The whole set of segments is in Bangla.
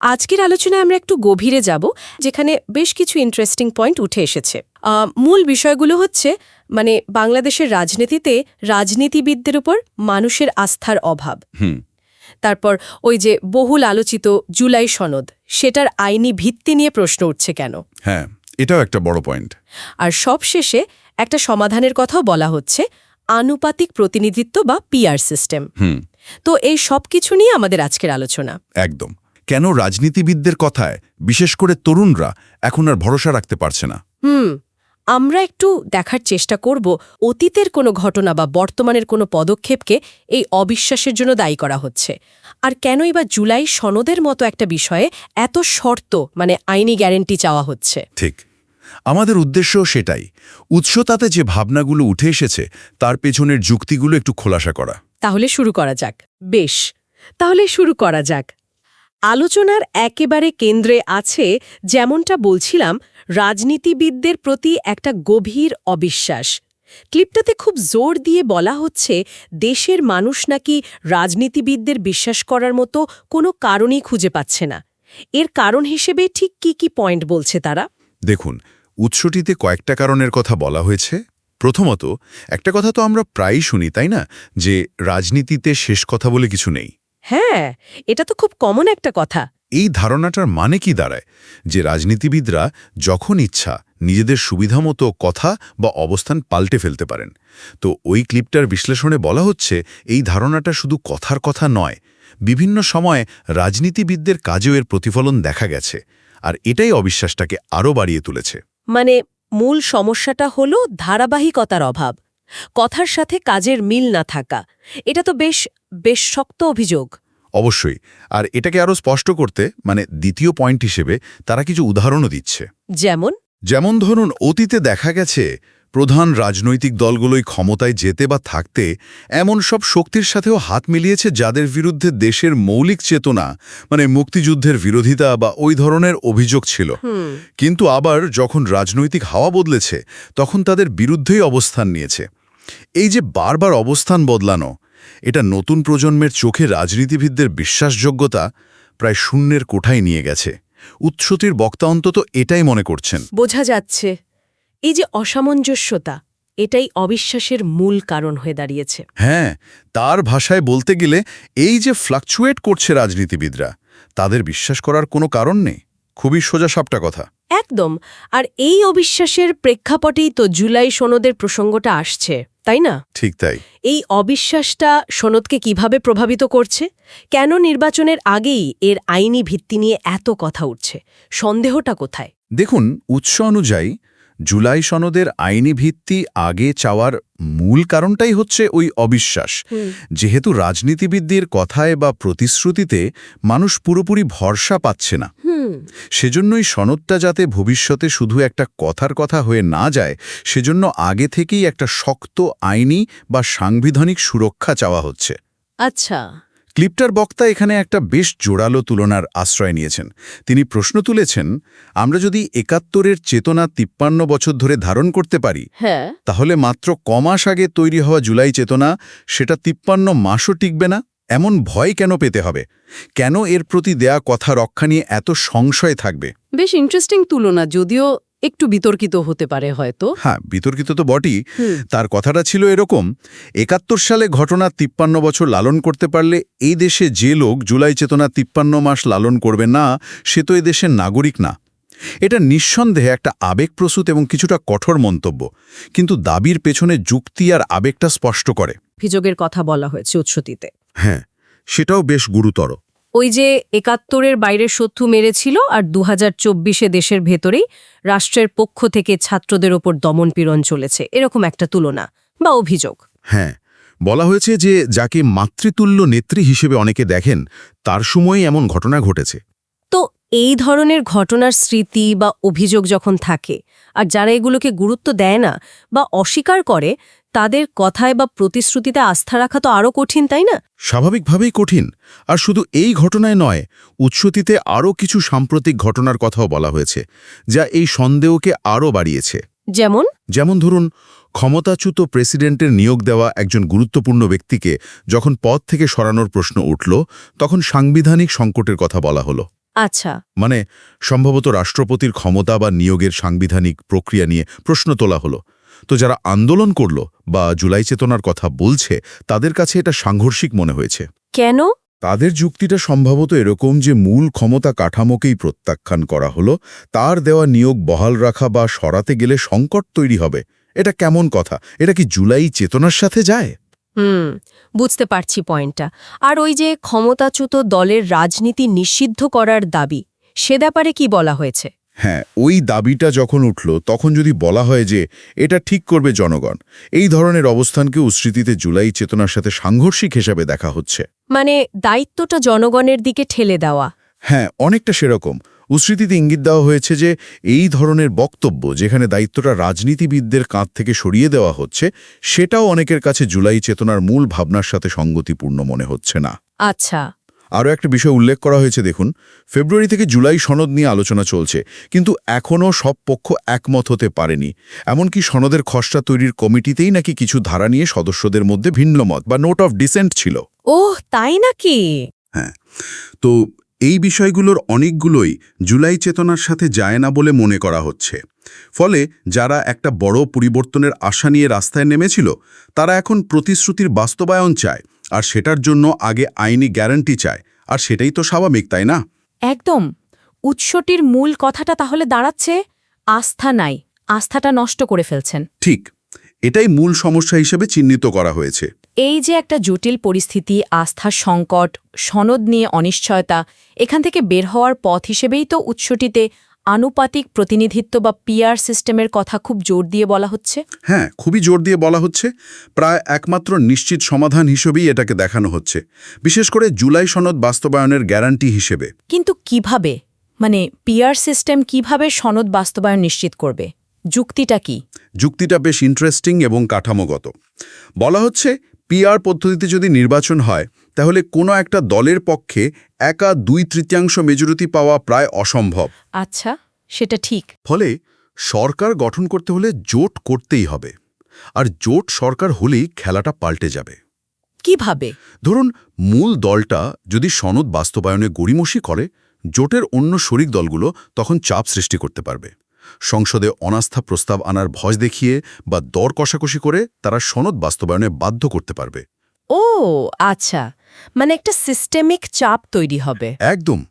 আজকের আলোচনায় আমরা একটু গভীরে যাব যেখানে বেশ কিছু ইন্টারেস্টিং পয়েন্ট উঠে এসেছে। মূল বিষয়গুলো হচ্ছে মানে বাংলাদেশের রাজনীতিতে রাজনীতিবিদদের উপর মানুষের আস্থার অভাব। হুম। তারপর ওই যে বহুল আলোচিত জুলাই সনদ সেটার আইনি ভিত্তি নিয়ে প্রশ্ন উঠছে কেন? হ্যাঁ এটাও একটা বড় পয়েন্ট আর সবশেষে একটা সমাধানের কথাও বলা হচ্ছে আনুপাতিক প্রতিনিধিত্ব বা পিআর সিস্টেম হুম। তো এই সব কিছু নিয়ে আমাদের আজকের আলোচনা। একদম। কেন রাজনীতিবিদদের কথায় বিশেষ করে তরুণরা এখন আর ভরসা রাখতে পারছে না? হুম আমরা একটু দেখার চেষ্টা করব অতীতের কোনো ঘটনা বা বর্তমানের কোনো পদক্ষেপকে এই অবিশ্বাসের জন্য দায়ী করা হচ্ছে। আর কেনই বা জুলাই সনদের মতো একটা বিষয়ে এত শর্ত মানে আইনি গ্যারেন্টি চাওয়া হচ্ছে? ঠিক। আমাদের উদ্দেশ্য সেটাই। উৎসতাতে যে ভাবনাগুলো উঠে এসেছে তার পেছনের যুক্তিগুলো একটু খোলাসা করা। তাহলে শুরু করা যাক। বেশ তাহলে শুরু করা যাক। আলোচনার একেবারে কেন্দ্রে আছে যেমনটা বলছিলাম, রাজনীতিবিদদের প্রতি একটা গভীর অবিশ্বাস। ক্লিপটাতে খুব জোর দিয়ে বলা হচ্ছে, দেশের মানুষ নাকি রাজনীতিবিদদের বিশ্বাস করার মতো কোনো কারণই খুঁজে পাচ্ছে না। এর কারণ হিসেবে ঠিক কি কি পয়েন্ট বলছে তারা? দেখুন, উৎসটিতে কয়েকটা কারণের কথা বলা হয়েছে। প্রথমত, একটা কথা তো আমরা প্রায়ই শুনি, তাই না? যে রাজনীতিতে শেষ কথা বলে কিছু নেই। হ্যাঁ এটা তো খুব কমন একটা কথা। এই ধারণাটার মানে কি দাঁড়ায়? যে রাজনীতিবিদরা যখন ইচ্ছা নিজেদের সুবিধামতো কথা বা অবস্থান পাল্টে ফেলতে পারেন। তো ওই ক্লিপটার বিশ্লেষণে বলা হচ্ছে এই ধারণাটা শুধু কথার কথা নয় বিভিন্ন সময় রাজনীতিবিদদের কাজেও এর প্রতিফলন দেখা গেছে আর এটাই অবিশ্বাসটাকে আরও বাড়িয়ে তুলেছে। মানে মূল সমস্যাটা হল ধারাবাহিকতার অভাব। কথার সাথে কাজের মিল না থাকা। এটা তো বেশ বেশ শক্ত অভিযোগ। অবশ্যই। আর এটাকে আরও স্পষ্ট করতে মানে দ্বিতীয় পয়েন্ট হিসেবে তারা কিছু উদাহরণও দিচ্ছে। যেমন? যেমন ধরুন অতীতে দেখা গেছে প্রধান রাজনৈতিক দলগুলোই ক্ষমতায় যেতে বা থাকতে এমন সব শক্তির সাথেও হাত মিলিয়েছে যাদের বিরুদ্ধে দেশের মৌলিক চেতনা মানে মুক্তিযুদ্ধের বিরোধিতা বা ওই ধরনের অভিযোগ ছিল। কিন্তু আবার যখন রাজনৈতিক হাওয়া বদলেছে তখন তাদের বিরুদ্ধেই অবস্থান নিয়েছে। এই যে বারবার অবস্থান বদলানো এটা নতুন প্রজন্মের চোখে রাজনীতিবিদদের বিশ্বাসযোগ্যতা প্রায় শূন্যের কোঠায় নিয়ে গেছে। উৎসতির বক্তা অন্তত এটাই মনে করছেন। বোঝা যাচ্ছে এই যে অসামঞ্জস্যতা এটাই অবিশ্বাসের মূল কারণ হয়ে দাঁড়িয়েছে। হ্যাঁ তার ভাষায় বলতে গেলে এই যে ফ্লাকচুয়েট করছে রাজনীতিবিদরা তাদের বিশ্বাস করার কোনো কারণ নেই। খুবই সোজা সাপটা কথা। একদম। আর এই অবিশ্বাসের প্রেক্ষাপটেই তো জুলাই সনদের প্রসঙ্গটা আসছে তাই না? ঠিক তাই। এই অবিশ্বাসটা সনদকে কীভাবে প্রভাবিত করছে? কেন নির্বাচনের আগেই এর আইনি ভিত্তি নিয়ে এত কথা উঠছে? সন্দেহটা কোথায়? দেখুন উৎস অনুযায়ী জুলাই সনদের আইনি ভিত্তি আগে চাওয়ার মূল কারণটাই হচ্ছে ওই অবিশ্বাস। যেহেতু রাজনীতিবিদদের কথায় বা প্রতিশ্রুতিতে মানুষ পুরোপুরি ভরসা পাচ্ছে না। সেজন্যই সনদটা যাতে ভবিষ্যতে শুধু একটা কথার কথা হয়ে না যায় সেজন্য আগে থেকেই একটা শক্ত আইনি বা সাংবিধানিক সুরক্ষা চাওয়া হচ্ছে। আচ্ছা। ক্লিপটার বক্তা এখানে একটা বেশ জোরালো তুলনার আশ্রয় নিয়েছেন। তিনি প্রশ্ন তুলেছেন আমরা যদি একাত্তরের চেতনা তিপ্পান্ন বছর ধরে ধারণ করতে পারি হ্যাঁ। তাহলে মাত্র কমাস আগে তৈরি হওয়া জুলাই চেতনা সেটা তিপ্পান্ন মাসও টিকবে না? এমন ভয় কেন পেতে হবে? কেন এর প্রতি দেয়া কথা রক্ষা নিয়ে এত সংশয় থাকবে? বেশ ইন্টারেস্টিং তুলনা যদিও একটু বিতর্কিত হতে পারে হয়তো। হ্যাঁ বিতর্কিত তো বটেই। তার কথাটা ছিল এরকম একাত্তর সালে ঘটনা তিপ্পান্ন বছর লালন করতে পারলে এই দেশে যে লোক জুলাই চেতনা তিপ্পান্ন মাস লালন করবে না সে তো এ দেশের নাগরিক না। এটা নিঃসন্দেহে একটা আবেগপ্রসূত এবং কিছুটা কঠোর মন্তব্য কিন্তু দাবির পেছনে যুক্তি আর আবেগটা স্পষ্ট করে। অভিযোগের কথা বলা হয়েছে উৎসতিতে। হ্যাঁ সেটাও বেশ গুরুতর। ওই যে একাত্তরের বাইরের শত্রু মেরেছিল আর দু হাজার চব্বিশে দেশের ভেতরেই রাষ্ট্রের পক্ষ থেকে ছাত্রদের ওপর দমনপীড়ন চলেছে এরকম একটা তুলনা বা অভিযোগ। হ্যাঁ বলা হয়েছে যে যাকে মাতৃতুল্য নেত্রী হিসেবে অনেকে দেখেন তার সময়ই এমন ঘটনা ঘটেছে। তো এই ধরনের ঘটনার স্মৃতি বা অভিযোগ যখন থাকে আর যারা এগুলোকে গুরুত্ব দেয় না বা অস্বীকার করে তাদের কথায় বা প্রতিশ্রুতিতে আস্থা রাখা তো আরও কঠিন তাই না? স্বাভাবিকভাবেই কঠিন। আর শুধু এই ঘটনায় নয় উৎসতিতে আরও কিছু সাম্প্রতিক ঘটনার কথাও বলা হয়েছে যা এই সন্দেহকে আরও বাড়িয়েছে। যেমন? যেমন ধরুন ক্ষমতাচ্যুত প্রেসিডেন্টের নিয়োগ দেওয়া একজন গুরুত্বপূর্ণ ব্যক্তিকে যখন পদ থেকে সরানোর প্রশ্ন উঠল তখন সাংবিধানিক সংকটের কথা বলা হলো। আচ্ছা। মানে সম্ভবত রাষ্ট্রপতির ক্ষমতা বা নিয়োগের সাংবিধানিক প্রক্রিয়া নিয়ে প্রশ্ন তোলা হলো। তো যারা আন্দোলন করল বা জুলাই চেতনার কথা বলছে তাদের কাছে এটা সাংঘর্ষিক মনে হয়েছে। কেন? তাদের যুক্তিটা সম্ভবত এরকম যে মূল ক্ষমতা কাঠামোকেই প্রত্যাখ্যান করা হলো তার দেওয়া নিয়োগ বহাল রাখা বা সরাতে গেলে সংকট তৈরি হবে। এটা কেমন কথা? এটা কি জুলাই চেতনার সাথে যায়? হুম বুঝতে পারছি পয়েন্টটা। আর ওই যে ক্ষমতাচ্যুত দলের রাজনীতি নিষিদ্ধ করার দাবি সে ব্যাপারে কি বলা হয়েছে? হ্যাঁ ওই দাবিটা যখন উঠল তখন যদি বলা হয় যে এটা ঠিক করবে জনগণ এই ধরনের অবস্থানকে উস্মৃতিতে জুলাই চেতনার সাথে সাংঘর্ষিক হিসাবে দেখা হচ্ছে। মানে দায়িত্বটা জনগণের দিকে ঠেলে দেওয়া। হ্যাঁ অনেকটা সেরকম। উস্মৃতিতে ইঙ্গিত দেওয়া হয়েছে যে এই ধরনের বক্তব্য যেখানে দায়িত্বটা রাজনীতিবিদদের কাঁধ থেকে সরিয়ে দেওয়া হচ্ছে সেটাও অনেকের কাছে জুলাই চেতনার মূল ভাবনার সাথে সঙ্গতিপূর্ণ মনে হচ্ছে না। আচ্ছা। আরও একটা বিষয় উল্লেখ করা হয়েছে দেখুন। ফেব্রুয়ারি থেকে জুলাই সনদ নিয়ে আলোচনা চলছে কিন্তু এখনও সব পক্ষ একমত হতে পারেনি। এমনকি সনদের খসড়া তৈরির কমিটিতেই নাকি কিছু ধারা নিয়ে সদস্যদের মধ্যে ভিন্নমত বা নোট অফ ডিসেন্ট ছিল। ওহ তাই নাকি? হ্যাঁ। তো এই বিষয়গুলোর অনেকগুলোই জুলাই চেতনার সাথে যায় না বলে মনে করা হচ্ছে। ফলে যারা একটা বড় পরিবর্তনের আশা নিয়ে রাস্তায় নেমেছিল তারা এখন প্রতিশ্রুতির বাস্তবায়ন চায়। আর সেটার জন্য আগে আইনি গ্যারান্টি চায়। আর সেটাই তো স্বাভাবিক তাই না? একদম। উৎসটির মূল কথাটা তাহলে দাঁড়াচ্ছে আস্থা নাই। আস্থাটা নষ্ট করে ফেলছেন। ঠিক। এটাই মূল সমস্যা হিসেবে চিহ্নিত করা হয়েছে। এই যে একটা জটিল পরিস্থিতি আস্থার সংকট সনদ নিয়ে অনিশ্চয়তা এখান থেকে বের হওয়ার পথ হিসেবেই তো উৎসটিতে আনুপাতিক প্রতিনিধিত্ব বা পিআর সিস্টেমের কথা খুব জোর দিয়ে বলা হচ্ছে? হ্যাঁ খুবই জোর দিয়ে বলা হচ্ছে। প্রায় একমাত্র নিশ্চিত সমাধান হিসেবেই এটাকে দেখানো হচ্ছে। বিশেষ করে জুলাই সনদ বাস্তবায়নের গ্যারান্টি হিসেবে। কিন্তু কীভাবে? মানে পিআর সিস্টেম কীভাবে সনদ বাস্তবায়ন নিশ্চিত করবে? যুক্তিটা কি? যুক্তিটা বেশ ইন্টারেস্টিং এবং কাঠামোগত। বলা হচ্ছে পিআর পদ্ধতিতে যদি নির্বাচন হয় তাহলে কোনো একটা দলের পক্ষে একা দুই তৃতীয়াংশ মেজরিটি পাওয়া প্রায় অসম্ভব। আচ্ছা সেটা ঠিক। ফলে সরকার গঠন করতে হলে জোট করতেই হবে। আর জোট সরকার হলেই খেলাটা পাল্টে যাবে। কীভাবে? ধরুন মূল দলটা যদি সনদ বাস্তবায়নে গড়িমসি করে জোটের অন্য শরিক দলগুলো তখন চাপ সৃষ্টি করতে পারবে। সংসদে অনাস্থা প্রস্তাব আনার ভয় দেখিয়ে বা দর কষাকষি করে তারা সনদ বাস্তবায়নে বাধ্য করতে পারবে। ও আচ্ছা। মানে একটা সিস্টেমিক চাপ তৈরি হবে। একদম।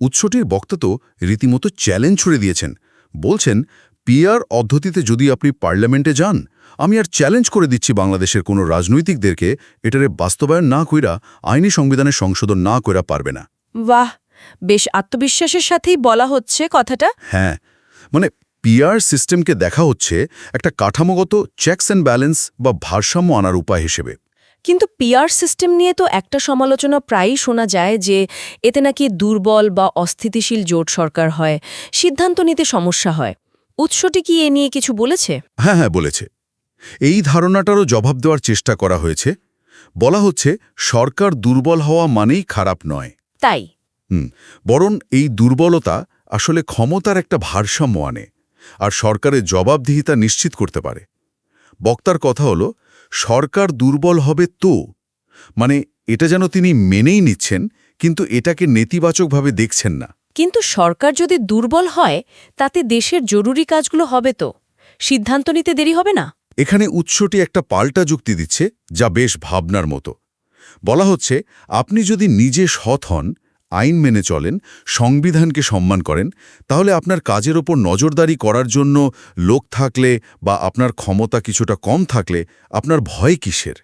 উৎসটির বক্তা তো রীতিমতো চ্যালেঞ্জ ছুড়ে দিয়েছেন। বলছেন পিয়ার পদ্ধতিতে যদি আপনি পার্লামেন্টে যান আমি আর চ্যালেঞ্জ করে দিচ্ছি বাংলাদেশের কোনো রাজনৈতিকদেরকে। এটারে বাস্তবায়ন না কইরা আইনি সংবিধানের সংশোধন না কইরা পারবে না। বাহ! বেশ আত্মবিশ্বাসের সাথেই বলা হচ্ছে কথাটা। হ্যাঁ। মানে পিয়ার সিস্টেমকে দেখা হচ্ছে একটা কাঠামোগত চেকস অ্যান্ড ব্যালেন্স বা ভারসাম্য আনার উপায় হিসেবে। কিন্তু পিআর সিস্টেম নিয়ে তো একটা সমালোচনা প্রায়ই শোনা যায় যে এতে নাকি দুর্বল বা অস্থিতিশীল জোট সরকার হয় সিদ্ধান্ত নিতে সমস্যা হয়। উৎসটি কি এ নিয়ে কিছু বলেছে? হ্যাঁ হ্যাঁ বলেছে। এই ধারণাটারও জবাব দেওয়ার চেষ্টা করা হয়েছে। বলা হচ্ছে সরকার দুর্বল হওয়া মানেই খারাপ নয়। তাই? হুম বরং এই দুর্বলতা আসলে ক্ষমতার একটা ভারসাম্য আনে আর সরকারের জবাবদিহিতা নিশ্চিত করতে পারে। বক্তার কথা হলো সরকার দুর্বল হবে তো? মানে এটা যেন তিনি মেনেই নিচ্ছেন কিন্তু এটাকে নেতিবাচকভাবে দেখছেন না। কিন্তু সরকার যদি দুর্বল হয় তাতে দেশের জরুরি কাজগুলো হবে তো? সিদ্ধান্ত নিতে দেরি হবে না? এখানে উৎসটি একটা পাল্টা যুক্তি দিচ্ছে যা বেশ ভাবনার মতো। বলা হচ্ছে আপনি যদি নিজে সৎ হন আইন মেনে চলেন সংবিধানকে সম্মান করেন তাহলে আপনার কাজের ওপর নজরদারি করার জন্য লোক থাকলে বা আপনার ক্ষমতা কিছুটা কম থাকলে আপনার ভয় কিসের?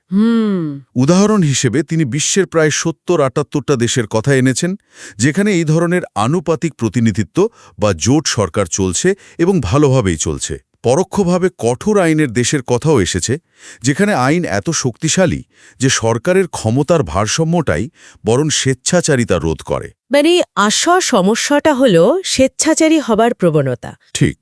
উদাহরণ হিসেবে তিনি বিশ্বের প্রায় সত্তর আটাত্তরটা দেশের কথা এনেছেন যেখানে এই ধরনের আনুপাতিক প্রতিনিধিত্ব বা জোট সরকার চলছে এবং ভালোভাবেই চলছে। পরোক্ষভাবে কঠোর আইনের দেশের কথাও এসেছে যেখানে আইন এত শক্তিশালী যে সরকারের ক্ষমতার ভারসাম্যটাই বরং স্বেচ্ছাচারিতা রোধ করে। মানে আসা সমস্যাটা হল স্বেচ্ছাচারী হবার প্রবণতা। ঠিক।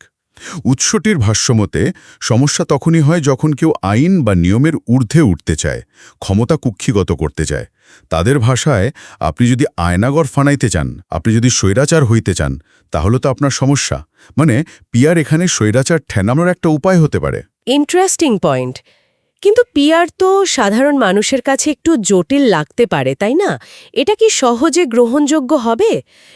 উৎসটির ভাষ্যমতে, সমস্যা তখনই হয় যখন কেউ আইন বা নিয়মের ঊর্ধ্বে উঠতে চায়, ক্ষমতা কুক্ষিগত করতে চায়। তাদের ভাষায়, আপনি যদি আয়নাগর ফানাইতে চান, আপনি যদি স্বৈরাচার হইতে চান, তাহলে তো আপনার সমস্যা। মানে পিয়ার এখানে স্বৈরাচার ঠেনানোর একটা উপায় হতে পারে। ইন্টারেস্টিং পয়েন্ট কিন্তু পিয়ার তো সাধারণ মানুষের কাছে একটু জটিল লাগতে পারে, তাই না? এটা কি সহজে গ্রহণযোগ্য হবে?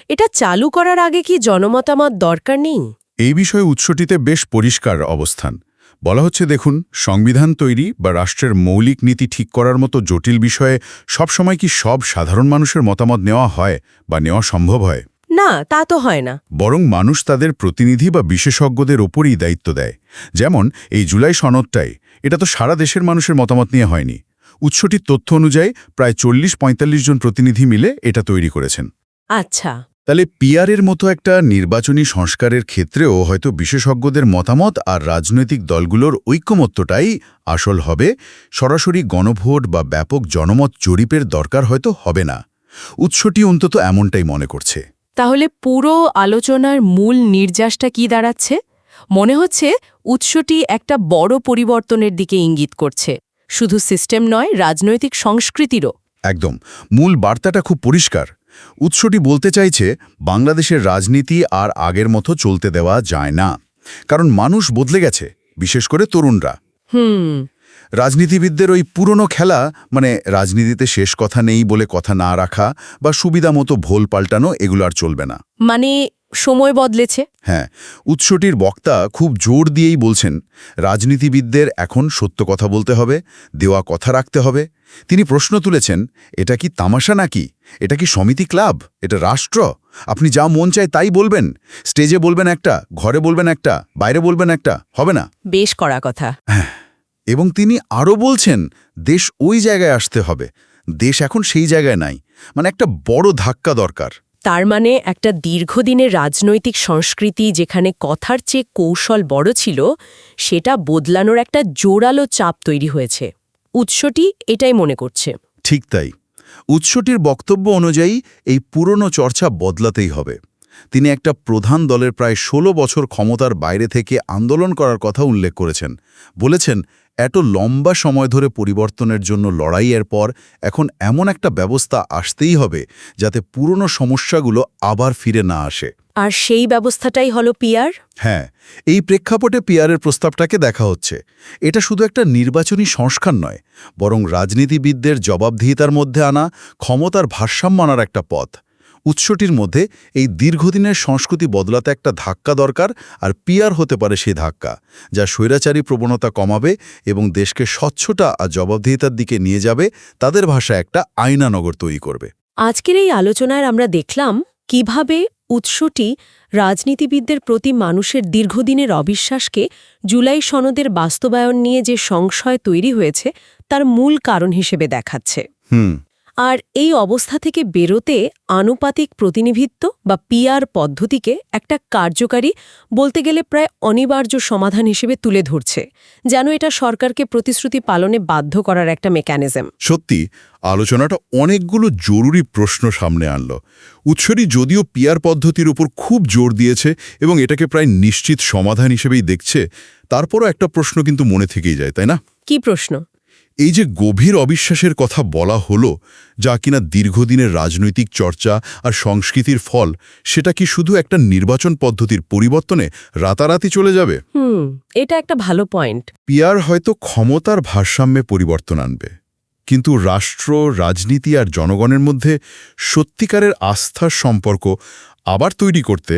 এটা চালু করার আগে কি জনমতামত দরকার নেই? এই বিষয়ে উৎসটিতে বেশ পরিষ্কার অবস্থান। বলা হচ্ছে দেখুন সংবিধান তৈরি বা রাষ্ট্রের মৌলিক নীতি ঠিক করার মতো জটিল বিষয়ে সবসময় কি সব সাধারণ মানুষের মতামত নেওয়া হয় বা নেওয়া সম্ভব হয়? না তা তো হয় না। বরং মানুষ তাদের প্রতিনিধি বা বিশেষজ্ঞদের ওপরই দায়িত্ব দেয়। যেমন এই জুলাই সনদটাই এটা তো সারা দেশের মানুষের মতামত নিয়ে হয়নি। উৎসটির তথ্য অনুযায়ী প্রায় চল্লিশ পঁয়তাল্লিশ জন প্রতিনিধি মিলে এটা তৈরি করেছেন। আচ্ছা। তাহলে পিয়ারের মতো একটা নির্বাচনী সংস্কারের ক্ষেত্রেও হয়তো বিশেষজ্ঞদের মতামত আর রাজনৈতিক দলগুলোর ঐক্যমত্যটাই আসল হবে। সরাসরি গণভোট বা ব্যাপক জনমত জরিপের দরকার হয়তো হবে না। উৎসটি অন্তত এমনটাই মনে করছে। তাহলে পুরো আলোচনার মূল নির্যাসটা কি দাঁড়াচ্ছে? মনে হচ্ছে উৎসটি একটা বড় পরিবর্তনের দিকে ইঙ্গিত করছে। শুধু সিস্টেম নয় রাজনৈতিক সংস্কৃতিরও। একদম। মূল বার্তাটা খুব পরিষ্কার। উৎসটি বলতে চাইছে বাংলাদেশের রাজনীতি আর আগের মতো চলতে দেওয়া যায় না। কারণ মানুষ বদলে গেছে বিশেষ করে তরুণরা। হুম। রাজনীতিবিদদের ওই পুরনো খেলা মানে রাজনীতিতে শেষ কথা নেই বলে কথা না রাখা বা সুবিধা মতো ভোল পাল্টানো এগুলো আর চলবে না। মানে সময় বদলেছে। হ্যাঁ উৎসটির বক্তা খুব জোর দিয়েই বলছেন রাজনীতিবিদদের এখন সত্য কথা বলতে হবে দেওয়া কথা রাখতে হবে। তিনি প্রশ্ন তুলেছেন এটা কি তামাশা নাকি? এটা কি সমিতি ক্লাব? এটা রাষ্ট্র? আপনি যা মন চায় তাই বলবেন। স্টেজে বলবেন একটা ঘরে বলবেন একটা বাইরে বলবেন একটা হবে না? বেশ করা কথা। এবং তিনি আরও বলছেন দেশ ওই জায়গায় আসতে হবে। দেশ এখন সেই জায়গায় নাই। মানে একটা বড় ধাক্কা দরকার। তার মানে একটা দীর্ঘদিনের রাজনৈতিক সংস্কৃতি যেখানে কথার চেয়ে কৌশল বড় ছিল, সেটা বদলানোর একটা জোরালো চাপ তৈরি হয়েছে। উৎসটি এটাই মনে করছে। ঠিক তাই। উৎসটির বক্তব্য অনুযায়ী এই পুরনো চর্চা বদলাতেই হবে। তিনি একটা প্রধান দলের প্রায় ১৬ বছর ক্ষমতার বাইরে থেকে আন্দোলন করার কথা উল্লেখ করেছেন। বলেছেন এত লম্বা সময় ধরে পরিবর্তনের জন্য লড়াইয়ের পর এখন এমন একটা ব্যবস্থা আসতেই হবে যাতে পুরনো সমস্যাগুলো আবার ফিরে না আসে। আর সেই ব্যবস্থাটাই হলো পিয়ার হ্যাঁ এই প্রেক্ষাপটে পিয়ারের প্রস্তাবটাকে দেখা হচ্ছে। এটা শুধু একটা নির্বাচনী সংস্কার নয় বরং রাজনীতিবিদদের জবাবদিহিতার মধ্যে আনা ক্ষমতার ভারসাম্য আনার একটা পথ। উৎসটির মধ্যে এই দীর্ঘদিনের সংস্কৃতি বদলাতে একটা ধাক্কা দরকার আর পিয়ার হতে পারে সেই ধাক্কা যা স্বৈরাচারী প্রবণতা কমাবে এবং দেশকে স্বচ্ছতা আর জবাবদিহিতার দিকে নিয়ে যাবে তাদের ভাষায় একটা আইনানগর তৈরি করবে। আজকের এই আলোচনায় আমরা দেখলাম কীভাবে উৎসটি রাজনীতিবিদদের প্রতি মানুষের দীর্ঘদিনের অবিশ্বাসকে জুলাই সনদের বাস্তবায়ন নিয়ে যে সংশয় তৈরি হয়েছে তার মূল কারণ হিসেবে দেখাচ্ছে। হুম। আর এই অবস্থা থেকে বেরোতে আনুপাতিক প্রতিনিধিত্ব বা পিআর পদ্ধতিকে একটা কার্যকারী বলতে গেলে প্রায় অনিবার্য সমাধান হিসেবে তুলে ধরছে যেন এটা সরকারকে প্রতিশ্রুতি পালনে বাধ্য করার একটা মেকানিজম সত্যি আলোচনাটা অনেকগুলো জরুরি প্রশ্ন সামনে আনল। উৎসরি যদিও পিয়ার পদ্ধতির উপর খুব জোর দিয়েছে এবং এটাকে প্রায় নিশ্চিত সমাধান হিসেবেই দেখছে তারপরও একটা প্রশ্ন কিন্তু মনে থেকেই যায় তাই না? কি প্রশ্ন? এই যে গভীর অবিশ্বাসের কথা বলা হলো যা কিনা দীর্ঘদিনের রাজনৈতিক চর্চা আর সংস্কৃতির ফল সেটা কি শুধু একটা নির্বাচন পদ্ধতির পরিবর্তনে রাতারাতি চলে যাবে? হুম এটা একটা ভালো পয়েন্ট। পিয়ার হয়তো ক্ষমতার ভারসাম্যে পরিবর্তন আনবে কিন্তু রাষ্ট্র রাজনীতি আর জনগণের মধ্যে সত্যিকারের আস্থার সম্পর্ক আবার তৈরি করতে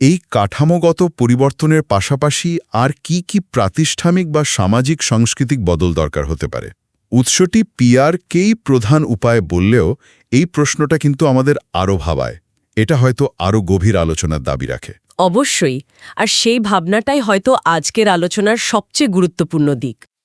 এই কাঠামোগত পরিবর্তনের পাশাপাশি আর কি কি প্রাতিষ্ঠানিক বা সামাজিক সাংস্কৃতিক বদল দরকার হতে পারে? উৎসটি পিয়ারকেই প্রধান উপায় বললেও এই প্রশ্নটা কিন্তু আমাদের আরও ভাবায়। এটা হয়তো আরও গভীর আলোচনার দাবি রাখে। অবশ্যই। আর সেই ভাবনাটাই হয়তো আজকের আলোচনার সবচেয়ে গুরুত্বপূর্ণ দিক।